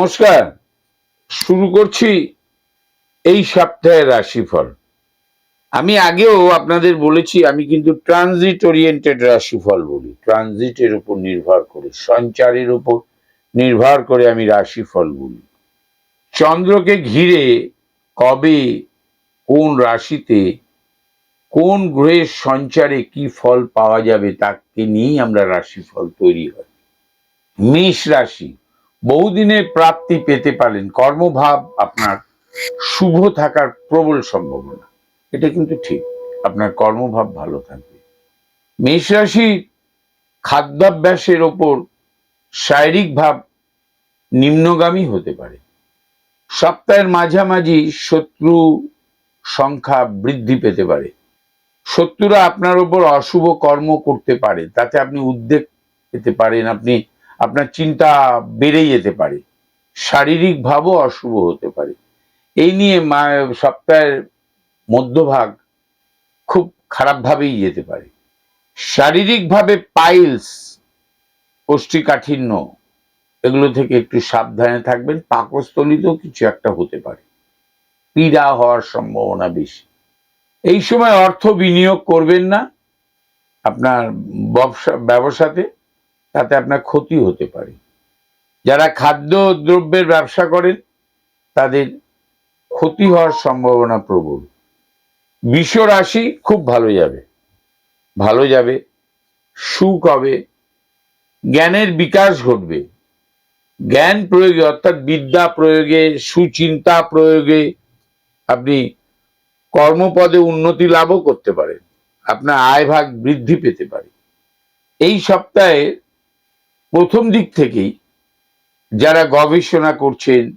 নমস্কার। শুরু করছি এই সপ্তাহের রাশিফল। আমি আগেও আপনাদের বলেছি, আমি কিন্তু ট্রানজিট ওরিয়েন্টেড রাশিফল বলি। ট্রানজিটের উপর নির্ভর করে, সঞ্চারের উপর নির্ভর করে আমি রাশিফল বলি। চন্দ্রকে ঘিরে কবে, কোন রাশিতে, কোন গ্রহের সঞ্চারে কি ফল পাওয়া যাবে, তাকে নিয়েই আমরা রাশিফল তৈরি হয়। মেষ রাশি বহুদিনের প্রাপ্তি পেতে পারেন। কর্মভাব আপনার শুভ থাকার প্রবল সম্ভাবনা। এটা কিন্তু ঠিক। আপনার কর্মভাব ভালো থাকবে। মেষ রাশি খাদ্যাভ্যাসের ওপর শারীরিক ভাব নিম্নগামী হতে পারে। সপ্তাহের মাঝামাঝি শত্রু সংখ্যা বৃদ্ধি পেতে পারে। শত্রুরা আপনার ওপর অশুভ কর্ম করতে পারে। তাতে আপনি উদ্বেগ পেতে পারেন। আপনি আপনার চিন্তা বেড়ে যেতে পারে। শারীরিক ভাবও অশুভ হতে পারে। এই নিয়ে সপ্তাহের মধ্যভাগ খুব খারাপভাবেই যেতে পারে। শারীরিকভাবে পাইলস কোষ্ঠীকাঠিন্য এগুলো থেকে একটু সাবধানে থাকবেন। পাকস্থলিতেও কিছু একটা হতে পারে। পীড়া হওয়ার সম্ভাবনা বেশি। এই সময় অর্থ বিনিয়োগ করবেন না। আপনার ব্যবসা, ব্যবসাতে তাতে আপনার ক্ষতি হতে পারে। যারা খাদ্য দ্রব্যের ব্যবসা করেন, তাদের ক্ষতি হওয়ার সম্ভাবনা প্রবল। বিষ রাশি খুব ভালো যাবে। ভালো যাবে সুখ হবে জ্ঞানের বিকাশ ঘটবে। জ্ঞান প্রয়োগে, অর্থাৎ বিদ্যা প্রয়োগে, সুচিন্তা প্রয়োগে আপনি কর্মপদে উন্নতি লাভও করতে পারেন। আপনার আয় ভাগ বৃদ্ধি পেতে পারে। এই সপ্তাহে প্রথম দিক থেকেই যারা গবেষণা করছেন,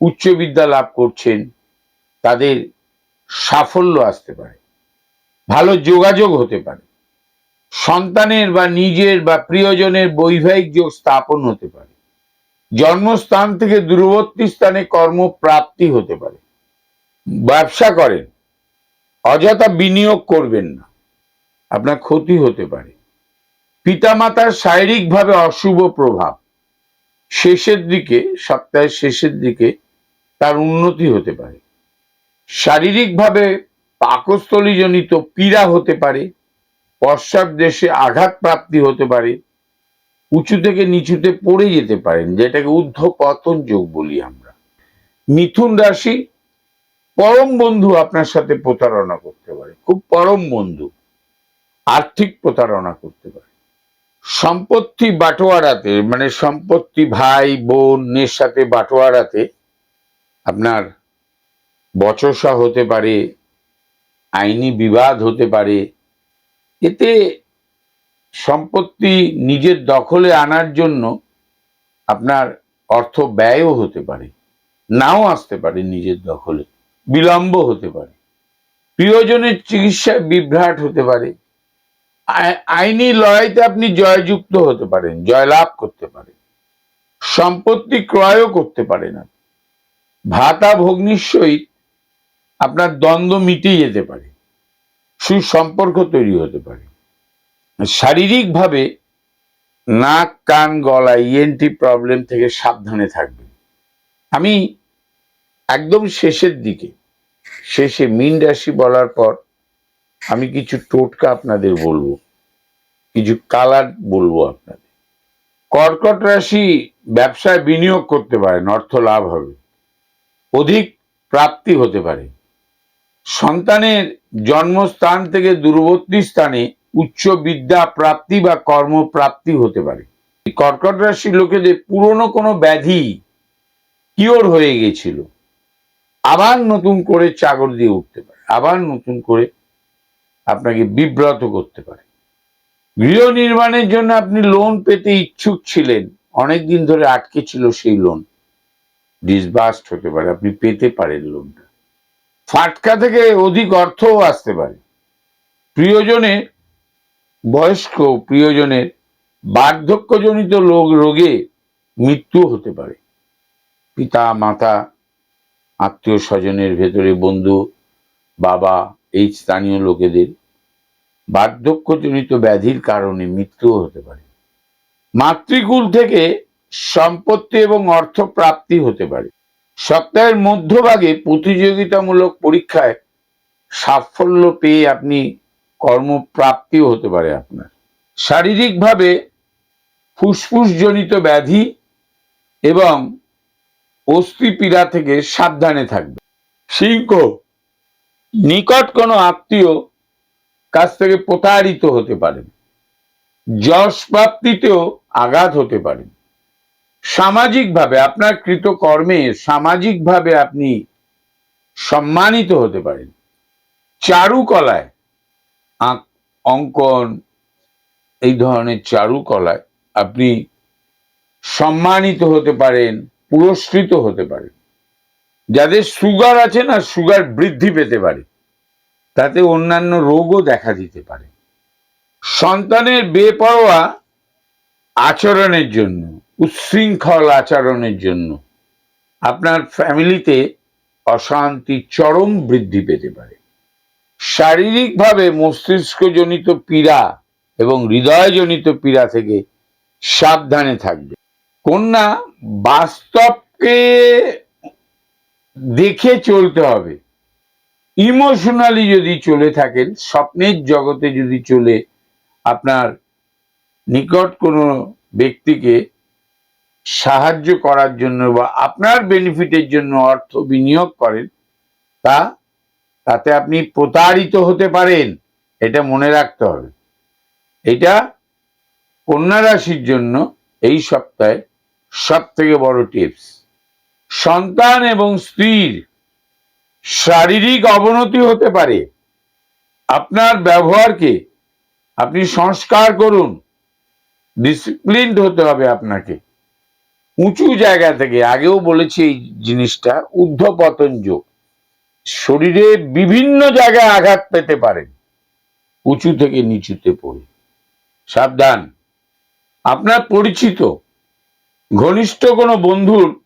উচ্চ বিদ্যা লাভ করছেন, তাদের সাফল্য আসতে পারে। ভালো যোগাযোগ হতে পারে। সন্তানের বা নিজের বা প্রিয়জনের বৈবাহিক যোগ স্থাপন হতে পারে। জন্মস্থান থেকে দূরবর্তী স্থানে কর্মপ্রাপ্তি হতে পারে। ব্যবসা করেন, অযথা বিনিয়োগ করবেন না। আপনার ক্ষতি হতে পারে। পিতামাতার শারীরিকভাবে অশুভ প্রভাব। শেষের দিকে, সপ্তাহের শেষের দিকে তার উন্নতি হতে পারে। শারীরিকভাবে পাকস্থলীজনিত পীড়া হতে পারে, পশ্চাৎ দেশে আঘাত প্রাপ্তি হতে পারে, উঁচু থেকে নিচুতে পড়ে যেতে পারেন, যেটাকে ঊর্ধ্ব পতন যোগ বলি আমরা। মিথুন রাশি পরম বন্ধু আপনার সাথে প্রতারণা করতে পারে, খুব পরম বন্ধু, আর্থিক প্রতারণা করতে পারে। সম্পত্তি বাটোয়ারাতে মানে সম্পত্তি ভাই বোনের সাথে বাটোয়ারাতে আপনার বচসা হতে পারে, আইনি বিবাদ হতে পারে, এতে সম্পত্তি নিজের দখলে আনার জন্য আপনার অর্থ ব্যয়ও হতে পারে, নাও আসতে পারে নিজের দখলে, বিলম্ব হতে পারে, প্রিয়জনের চিকিৎসায় বিভ্রাট হতে পারে আইনি লড়াইতে আপনি জয়যুক্ত হতে পারেন, জয়লাভ করতে পারেন, সম্পত্তি ক্রয়ও করতে পারেন আপনি। ভাতা ভগ্নির সহিত আপনার দ্বন্দ্ব মিটে যেতে পারে, সুসম্পর্ক তৈরি হতে পারে শারীরিকভাবে নাক, কান, গলা ইএনটি প্রবলেম থেকে সাবধানে থাকবেন আমি একদম শেষের দিকে, শেষে মিন রাশি বলার পর আমি কিছু টোটকা আপনাদের বলব। কিছু কালার বলব আপনাদের। কর্কট রাশি ব্যবসায় বিনিয়োগ করতে পারেন, অর্থ লাভ হবে। অধিক প্রাপ্তি হতে পারে। সন্তানের জন্মস্থান থেকে দূরবর্তী স্থানে উচ্চ বিদ্যা প্রাপ্তি বা কর্মপ্রাপ্তি হতে পারে। কর্কট রাশির লোকেদের পুরনো কোনো ব্যাধি কিওর হয়ে গেছিল। আবার নতুন করে চাগর দিয়ে উঠতে পারে। আবার নতুন করে আপনাকে বিব্রত করতে পারে। গৃহ নির্মাণের জন্য আপনি লোন পেতে ইচ্ছুক ছিলেন অনেক দিন ধরে আটকে ছিল সেই লোন ডিসবাস্ট হতে পারে, আপনি পেতে পারেন লোনটা ফাটকা থেকে অধিক অর্থও আসতে পারে। প্রিয়জনের, বয়স্ক প্রিয়জনের বার্ধক্যজনিত লোক রোগে মৃত্যু হতে পারে। পিতা, মাতা আত্মীয় স্বজনের ভেতরে বন্ধু, বাবা এই স্থানীয় লোকেদের বার্ধক্যজনিত ব্যাধির কারণে মৃত্যুও হতে পারে। মাতৃকুল থেকে সম্পত্তি এবং অর্থ প্রাপ্তি হতে পারে। সপ্তাহের মধ্যভাগে প্রতিযোগিতামূলক পরীক্ষায় সাফল্য পেয়ে আপনি কর্মপ্রাপ্তিও হতে পারে আপনার। শারীরিকভাবে ফুসফুসজনিত ব্যাধি এবং অস্থিপীড়া থেকে সাবধানে থাকবে সিংহ নিকট কোনো আত্মীয় কাছ থেকে প্রতারিত হতে পারেন যশ প্রাপ্তিতেও আঘাত হতে পারেন সামাজিকভাবে আপনার কৃত কর্মে সামাজিকভাবে আপনি সম্মানিত হতে পারেন। চারুকলায় অঙ্কন, এই ধরনের চারুকলায় আপনি সম্মানিত হতে পারেন, পুরস্কৃত হতে পারেন। যাদের সুগার আছে না সুগার বৃদ্ধি পেতে পারে, তাতে অন্যান্য রোগও দেখা দিতে পারে। সন্তানের বেপরোয়া আচরণের জন্য, উচ্ছৃঙ্খল আচরণের জন্য আপনার ফ্যামিলিতে অশান্তি, চরম বৃদ্ধি পেতে পারে। শারীরিকভাবে মস্তিষ্কজনিত পীড়া এবং হৃদয়জনিত পীড়া থেকে সাবধানে থাকবে। কন্যা বাস্তবকে দেখে চলতে হবে। ইমোশনালি যদি চলে থাকেন, স্বপ্নের জগতে যদি চলে আপনার নিকট কোনো ব্যক্তিকে সাহায্য করার জন্য বা আপনার বেনিফিটের জন্য অর্থ বিনিয়োগ করেন, তা তাতে আপনি প্রতারিত হতে পারেন, এটা মনে রাখতে হবে। এটা কন্যা রাশির জন্য এই সপ্তাহে সব থেকে বড় টিপস সন্তান এবং স্ত্রীর শারীরিক অবনতি হতে পারে। আপনার ব্যবহারকে আপনি সংস্কার করুন। ডিসিপ্লিনড হতে হবে আপনাকে। উঁচু জায়গা থেকে, আগেও বলেছি এই জিনিসটা ঊর্ধ্বপতন যোগ শরীরে বিভিন্ন জায়গায় আঘাত পেতে পারেন। উঁচু থেকে নিচুতে পড়ে। সাবধান। আপনার পরিচিত, ঘনিষ্ঠ কোনো বন্ধুর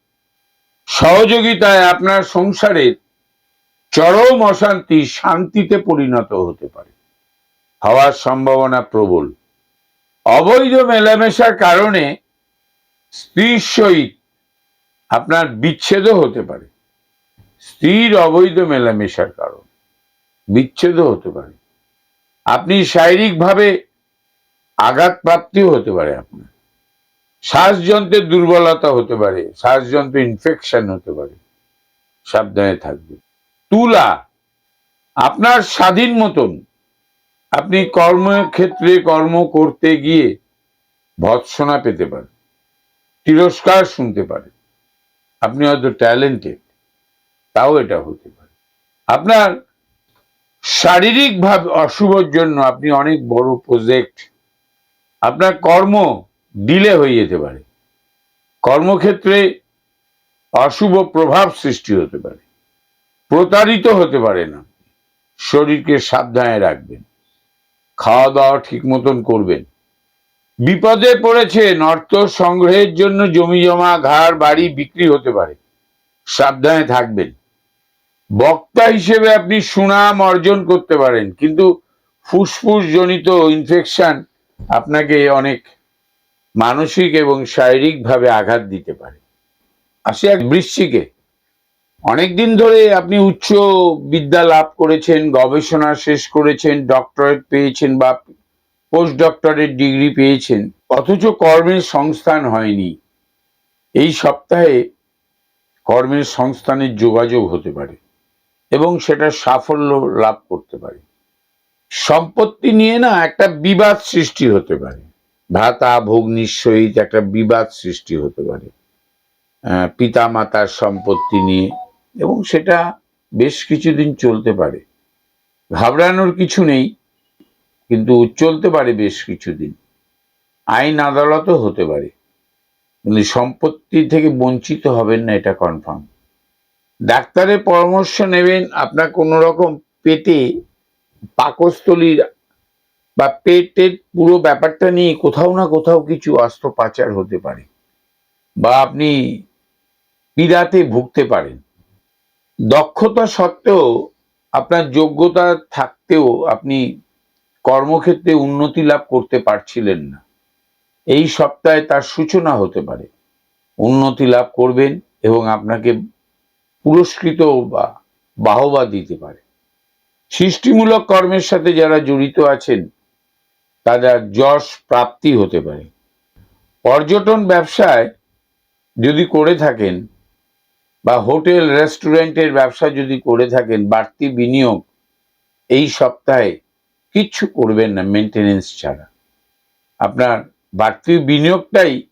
সহযোগিতায় আপনার সংসারের চরম অশান্তি শান্তিতে পরিণত হতে পারে। হওয়ার সম্ভাবনা প্রবল। অবৈধ মেলামেশার কারণে স্ত্রীর সহিত আপনার বিচ্ছেদও হতে পারে। স্ত্রীর অবৈধ মেলামেশার কারণ বিচ্ছেদও হতে পারে। আপনি শারীরিকভাবে আঘাতপ্রাপ্তিও হতে পারে আপনার। শ্বাসযন্ত্রের দুর্বলতা হতে পারে শ্বাসযন্ত্র ইনফেকশন হতে পারে, সাবধানে থাকবে তুলা, আপনার স্বাধীন মতন আপনি কর্মক্ষেত্রে কর্ম করতে গিয়ে ভৎসনা পেতে পারেন, তিরস্কার শুনতে পারেন। আপনি হয়তো ট্যালেন্টেড তাও এটা হতে পারে। আপনার শারীরিকভাবে অশুভর জন্য আপনি অনেক বড় প্রজেক্ট আপনার কর্ম ডিলে হয়ে যেতে পারে। কর্মক্ষেত্রে অশুভ প্রভাব সৃষ্টি হতে পারে। প্রতারিত হতে পারে না। শরীরকে সাবধানে রাখবেন। খাওয়া দাওয়া ঠিক মতন করবেন। বিপদে পড়েছেন অর্থ সংগ্রহের জন্য জমি জমা ঘর বাড়ি বিক্রি হতে পারে। সাবধানে থাকবেন। বক্তা হিসেবে আপনি সুনাম অর্জন করতে পারেন, কিন্তু ফুসফুস জনিত ইনফেকশন আপনাকে অনেক মানসিক এবং শারীরিকভাবে আঘাত দিতে পারে। আসি এক বৃশ্চিকে। অনেকদিন ধরে আপনি উচ্চ বিদ্যা লাভ করেছেন, গবেষণা শেষ করেছেন, ডক্টরেট পেয়েছেন বা পোস্ট ডক্টরেট ডিগ্রি পেয়েছেন, অথচ কর্মের সংস্থান হয়নি। এই সপ্তাহে কর্মের সংস্থানের যোগাযোগ হতে পারে এবং সেটা সাফল্য লাভ করতে পারে। সম্পত্তি নিয়ে না একটা বিবাদ সৃষ্টি হতে পারে। ভ্রাতা ভগ্নির সহিত একটা বিবাদ সৃষ্টি হতে পারে। পিতা মাতার সম্পত্তি নিয়ে, এবং সেটা বেশ কিছুদিন চলতে পারে। ঘাবড়ানোর কিছু নেই, কিন্তু চলতে পারে বেশ কিছুদিন। আইন আদালতও হতে পারে, কিন্তু সম্পত্তি থেকে বঞ্চিত হবেন না, এটা কনফার্ম ডাক্তারের পরামর্শ নেবেন, আপনার কোনো রকম পেটে পাকস্থলীর বা পেটের পুরো ব্যাপারটা নিয়ে কোথাও না কোথাও কিছু অস্ত্রোপাচার হতে পারে বা আপনি পীড়াতে ভুগতে পারেন। দক্ষতা সত্ত্বেও আপনার যোগ্যতা থাকতেও আপনি কর্মক্ষেত্রে উন্নতি লাভ করতে পারছিলেন না। এই সপ্তাহে তার সূচনা হতে পারে। উন্নতি লাভ করবেন এবং আপনাকে পুরস্কৃত বা বাহবা দিতে পারে। সৃষ্টিমূলক কর্মের সাথে যারা জড়িত আছেন তাদের যশ প্রাপ্তি হতে পারে। পর্যটন ব্যবসায় যদি করে থাকেন বা হোটেল, রেস্টুরেন্টের ব্যবসা যদি করে থাকেন, বাড়তি বিনিয়োগ এই সপ্তাহে কিচ্ছু করবেন না মেনটেনেন্স ছাড়া। আপনার বাড়তি বিনিয়োগটাই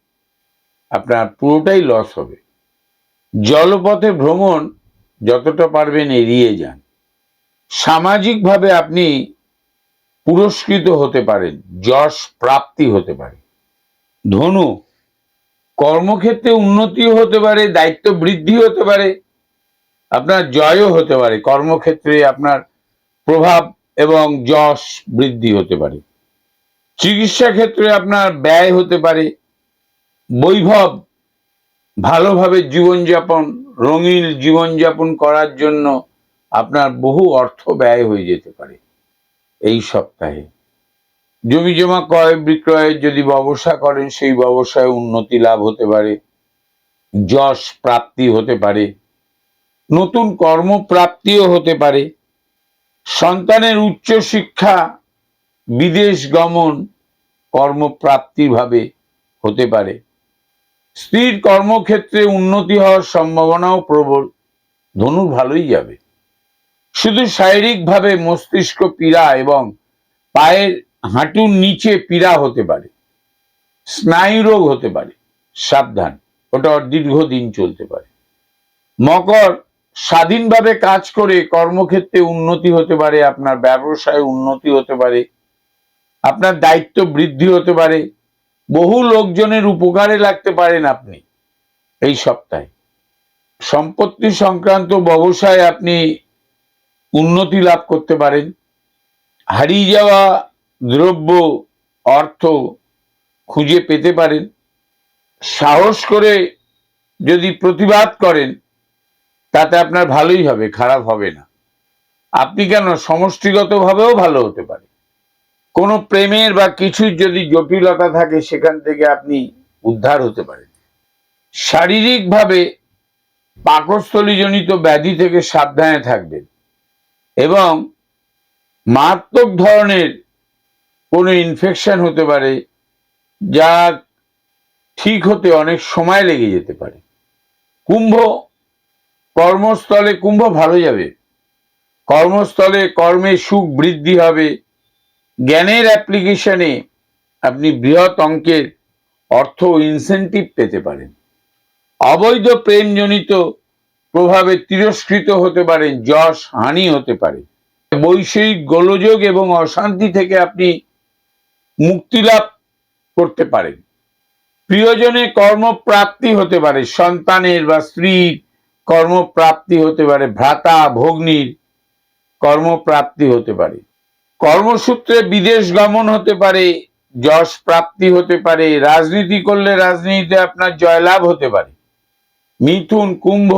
আপনার পুরোটাই লস হবে। জলপথে ভ্রমণ যতটা পারবেন এড়িয়ে যান। সামাজিকভাবে আপনি পুরস্কৃত হতে পারেন যশ প্রাপ্তি হতে পারে। ধনু, কর্মক্ষেত্রে উন্নতিও হতে পারে, দায়িত্ব বৃদ্ধি হতে পারে, আপনার জয়ও হতে পারে, কর্মক্ষেত্রে আপনার প্রভাব এবং যশ বৃদ্ধি হতে পারে। চিকিৎসা ক্ষেত্রে আপনার ব্যয় হতে পারে, বৈভব, ভালোভাবে জীবনযাপন, রঙিন জীবনযাপন করার জন্য আপনার বহু অর্থ ব্যয় হয়ে যেতে পারে। এই সপ্তাহে। জমি জমা ক্রয় বিক্রয়ের যদি ব্যবসা করেন, সেই ব্যবসায় উন্নতি লাভ হতে পারে, যশ প্রাপ্তি হতে পারে, নতুন কর্মপ্রাপ্তিও হতে পারে, সন্তানের উচ্চ শিক্ষা, বিদেশ গমন কর্মপ্রাপ্তিভাবে হতে পারে। স্ত্রীর কর্মক্ষেত্রে উন্নতি হওয়ার সম্ভাবনাও প্রবল। ধনুর ভালোই যাবে। শুধু শারীরিকভাবে মস্তিষ্ক পীড়া এবং পায়ের হাঁটুর নিচে পীড়া হতে পারে, স্নায়ু রোগ হতে পারে, সাবধান, ওটা দীর্ঘদিন চলতে পারে। মকর স্বাধীনভাবে কাজ করে, কর্মক্ষেত্রে উন্নতি হতে পারে, আপনার ব্যবসায় উন্নতি হতে পারে, আপনার দায়িত্ব বৃদ্ধি হতে পারে, বহু লোকজনের উপকারে লাগতে পারেন আপনি এই সপ্তাহে। সম্পত্তি সংক্রান্ত ব্যবসায় আপনি উন্নতি লাভ করতে পারেন। হারিয়ে যাওয়া দ্রব্য, অর্থ খুঁজে পেতে পারেন। সাহস করে যদি প্রতিবাদ করেন, তাতে আপনার ভালোই হবে, খারাপ হবে না। আপনি কেন সমষ্টিগতভাবেও ভালো হতে পারে কোনো প্রেমের বা কিছুর যদি জটিলতা থাকে, সেখান থেকে আপনি উদ্ধার হতে পারেন। শারীরিকভাবে পাকস্থলীজনিত ব্যাধি থেকে সাবধানে থাকবেন। এবং মারাত্মক ধরনের কোনো ইনফেকশন হতে পারে যা ঠিক হতে অনেক সময় লেগে যেতে পারে। কুম্ভ কর্মস্থলে, কুম্ভ ভালো যাবে। কর্মস্থলে কর্মে সুখ বৃদ্ধি হবে। জ্ঞানের অ্যাপ্লিকেশনে আপনি বৃহৎ অঙ্কের অর্থ ইনসেন্টিভ পেতে পারেন। অবৈধ প্রেমজনিত প্রভাবে তিরস্কৃত হতে পারেন যশ, হানি হতে পারে। বৈষয়িক গোলযোগ এবং অশান্তি থেকে আপনি মুক্তি লাভ করতে পারেন। প্রিয়জনে কর্মপ্রাপ্তি হতে পারে, সন্তানের বা স্ত্রীর কর্মপ্রাপ্তি হতে পারে, ভ্রাতা, ভগ্নির কর্মপ্রাপ্তি হতে পারে। কর্মসূত্রে বিদেশ গমন হতে পারে, যশ প্রাপ্তি হতে পারে, রাজনীতি করলে রাজনীতিতে আপনার জয়লাভ হতে পারে। মিথুন কুম্ভ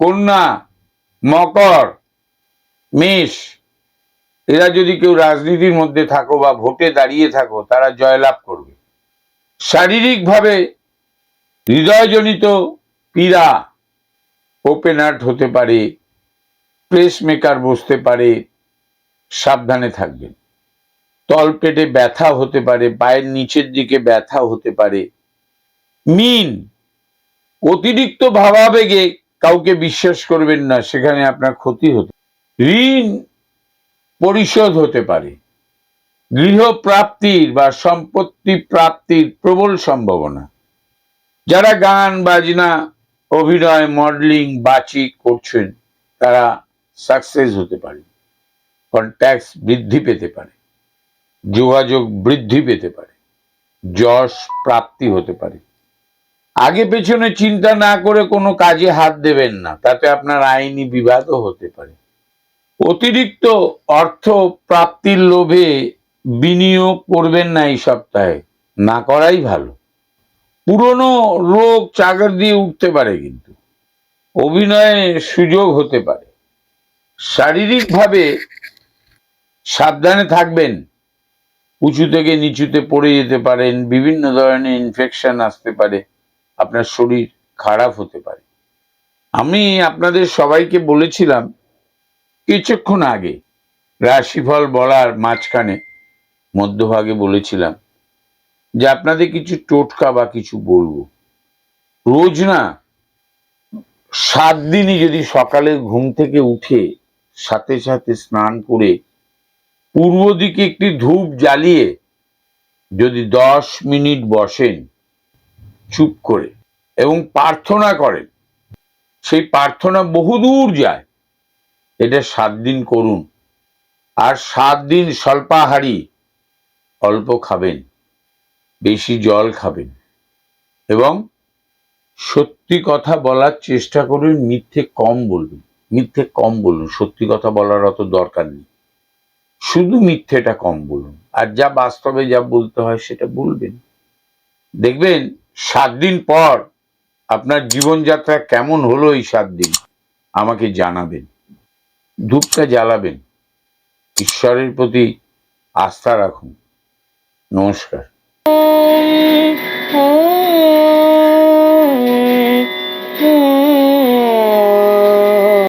কন্যা মকর, মেষ, এরা যদি কেউ রাজনীতির মধ্যে থাকো বা ভোটে দাঁড়িয়ে থাকো, তারা জয়লাভ করবে। শারীরিকভাবে হৃদয়জনিত পীড়া ওপেন আর্ট হতে পারে প্রেস মেকার বসতে পারে, সাবধানে থাকবেন। তলপেটে ব্যথা হতে পারে, পায়ের নিচের দিকে ব্যথা হতে পারে। মিন অতিরিক্ত ভাবাবেগে কাউকে বিশ্বাস করবেন না, সেখানে আপনার ক্ষতি হতে ঋণ পরিশোধ হতে পারে। গৃহপ্রাপ্তির বা সম্পত্তি প্রাপ্তির প্রবল সম্ভাবনা। যারা গান, বাজনা, অভিনয়, মডেলিং বাচিক করছেন, তারা সাকসেস হতে পারে। কন্ট্যাক্ট বৃদ্ধি পেতে পারে। যোগাযোগ বৃদ্ধি পেতে পারে। যশ প্রাপ্তি হতে পারে। আগে পেছনে চিন্তা না করে কোনো কাজে হাত দেবেন না, তাতে আপনার আইনি বিবাদও হতে পারে। অতিরিক্ত অর্থ প্রাপ্তির লোভে বিনিয়োগ করবেন না এই সপ্তাহে, না করাই ভালো। পুরনো রোগ চাকর দিয়ে উঠতে পারে কিন্তু, অভিনয়ে সুযোগ হতে পারে। শারীরিকভাবে সাবধানে থাকবেন, উঁচু থেকে নিচুতে পড়ে যেতে পারেন, বিভিন্ন ধরনের ইনফেকশন আসতে পারে আপনার শরীর খারাপ হতে পারে। আমি আপনাদের সবাইকে বলেছিলাম, কিছুক্ষণ আগে রাশিফল বলার মাঝখানে মধ্যভাগে বলেছিলাম যে আপনাদের কিছু টোটকা বা কিছু বলব। রোজ না সাত দিনই যদি সকালে ঘুম থেকে উঠে সাথে সাথে স্নান করে পূর্ব দিকে একটি ধূপ জ্বালিয়ে যদি দশ মিনিট বসেন চুপ করে এবং প্রার্থনা করেন সেই প্রার্থনা বহুদূর যায়। এটা সাত দিন করুন। আর সাত দিন স্বল্পাহারি অল্প খাবেন, বেশি জল খাবেন এবং সত্যি কথা বলার চেষ্টা করুন, মিথ্যে কম বলবেন মিথ্যে কম বলুন, সত্যি কথা বলার অত দরকার নেই। শুধু মিথ্যেটা কম বলুন। আর যা বাস্তবে যা বলতে হয় সেটা বলবেন। দেখবেন সাত দিন পর আপনার জীবনযাত্রা কেমন হলো এই সাত দিন? আমাকে জানাবেন। ধূপটা জ্বালাবেন। ঈশ্বরের প্রতি আস্থা রাখুন। নমস্কার। Oh